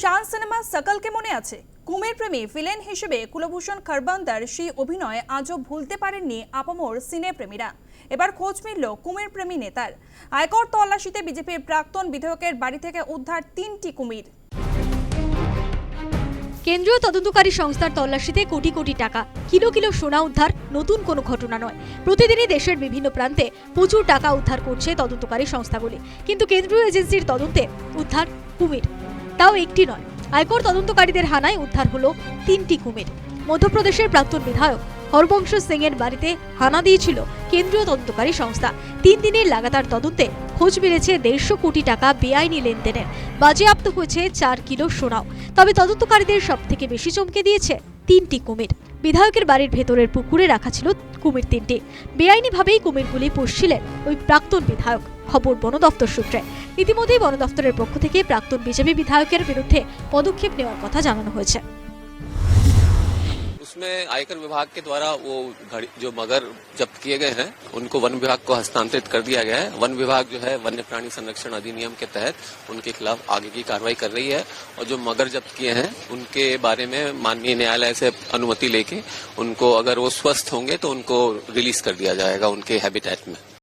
শান cinema সকলকে মনে আছে? কুমির প্রেমী ভিলেন হিসেবে কুলভূষণ খরবন্দার সেই অভিনয় আজও ভুলতে পারেননি আপামোর সিনেপ্রেমীরা এবার খোঁজ মিলল কুমির প্রেমী নেতার। আয়কর তল্লাশিতে বিজেপির প্রাক্তন বিধায়কের বাড়ি থেকে উদ্ধার তিনটি কুমির। কেন্দ্রীয় তদন্তকারী সংস্থার তল্লাশিতে কোটি কোটি টাকা, কিলো কিলো সোনা উদ্ধার, নতুন কোনো ঘটনা নয়। প্রতিদিনই দেশের বিভিন্ন প্রান্তে প্রচুর টাকা উদ্ধার করছে তদন্তকারী সংস্থাগুলি। কিন্তু কেন্দ্রীয় এজেন্সির তদন্তে উদ্ধার কুমির। তাও একটি নয়। আয়কর তদন্তকারীদের হানায় উদ্ধার হলো তিনটি কুমির। মধ্যপ্রদেশের প্রাক্তন বিধায়ক হরবংশ সিং এর বাড়িতে হানা দিয়েছিল কেন্দ্রীয় তদন্তকারী সংস্থা। তিন দিনের লাগাতার তদন্তে খোঁজ মিলেছে দেড়শো কোটি টাকা বেআইনি লেনদেনের। বাজেয়াপ্ত হয়েছে চার কিলো সোনাও। তবে তদন্তকারীদের সব থেকে বেশি চমকে দিয়েছে তিনটি কুমির। বিধায়কের বাড়ির ভেতরের পুকুরে রাখা ছিল কুমির তিনটি। বেআইনিভাবেই কুমিরগুলি পুষছিলেন ওই প্রাক্তন বিধায়ক। খবর বন দপ্তর সূত্রে। ইতিমধ্যেই বন দপ্তরের পক্ষ থেকে প্রাক্তন বিজেপি বিধায়কের বিরুদ্ধে পদক্ষেপ নেওয়ার কথা জানানো হয়েছে उसमें आयकर विभाग के द्वारा वो घड़ी जो मगर जब्त किए गए हैं उनको वन विभाग को हस्तांतरित कर दिया गया है वन विभाग जो है वन्य प्राणी संरक्षण अधिनियम के तहत उनके खिलाफ आगे की कार्रवाई कर रही है और जो मगर जब्त किए हैं उनके बारे में माननीय न्यायालय से अनुमति लेके उनको अगर वो स्वस्थ होंगे तो उनको रिलीज कर दिया जाएगा उनके हैबिटेट में